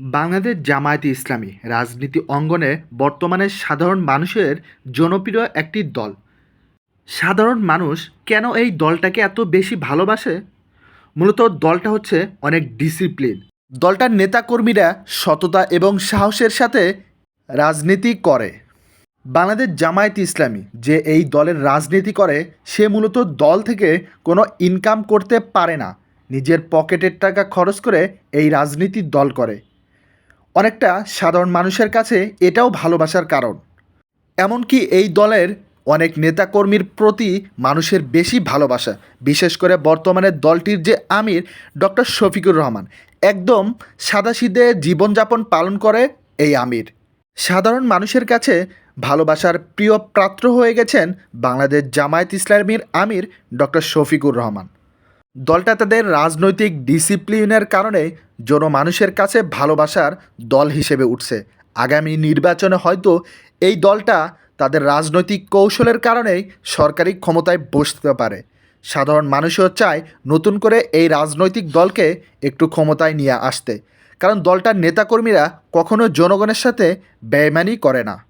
বাংলাদেশ জামায়াতে ইসলামী রাজনীতি অঙ্গনে বর্তমানে সাধারণ মানুষের জনপ্রিয় একটি দল। সাধারণ মানুষ কেন এই দলটাকে এত বেশি ভালোবাসে? মূলত দলটা হচ্ছে অনেক ডিসিপ্লিন। দলটার নেতাকর্মীরা সততা এবং সাহসের সাথে রাজনীতি করে। বাংলাদেশ জামায়াত ইসলামী যে এই দলের রাজনীতি করে, সে মূলত দল থেকে কোনো ইনকাম করতে পারে না। নিজের পকেটের টাকা খরচ করে এই রাজনীতির দল করে। অনেকটা সাধারণ মানুষের কাছে এটাও ভালোবাসার কারণ। এমনকি এই দলের অনেক নেতাকর্মীর প্রতি মানুষের বেশি ভালোবাসা, বিশেষ করে বর্তমানে দলটির যে আমির ডক্টর শফিকুর রহমান। একদম সাদাসিধে জীবনযাপন পালন করে এই আমির। সাধারণ মানুষের কাছে ভালোবাসার প্রিয় পাত্র হয়ে গেছেন বাংলাদেশ জামায়াত ইসলামীর আমির ডক্টর শফিকুর রহমান। দলটা তাদের রাজনৈতিক ডিসিপ্লিনের কারণে জনমানুষের কাছে ভালোবাসার দল হিসেবে উঠছে। আগামী নির্বাচনে হয়তো এই দলটা তাদের রাজনৈতিক কৌশলের কারণেই সরকারি ক্ষমতায় বসতে পারে। সাধারণ মানুষও চায় নতুন করে এই রাজনৈতিক দলকে একটু ক্ষমতায় নিয়ে আসতে। কারণ দলটার নেতাকর্মীরা কখনো জনগণের সাথে বেইমানি করে না।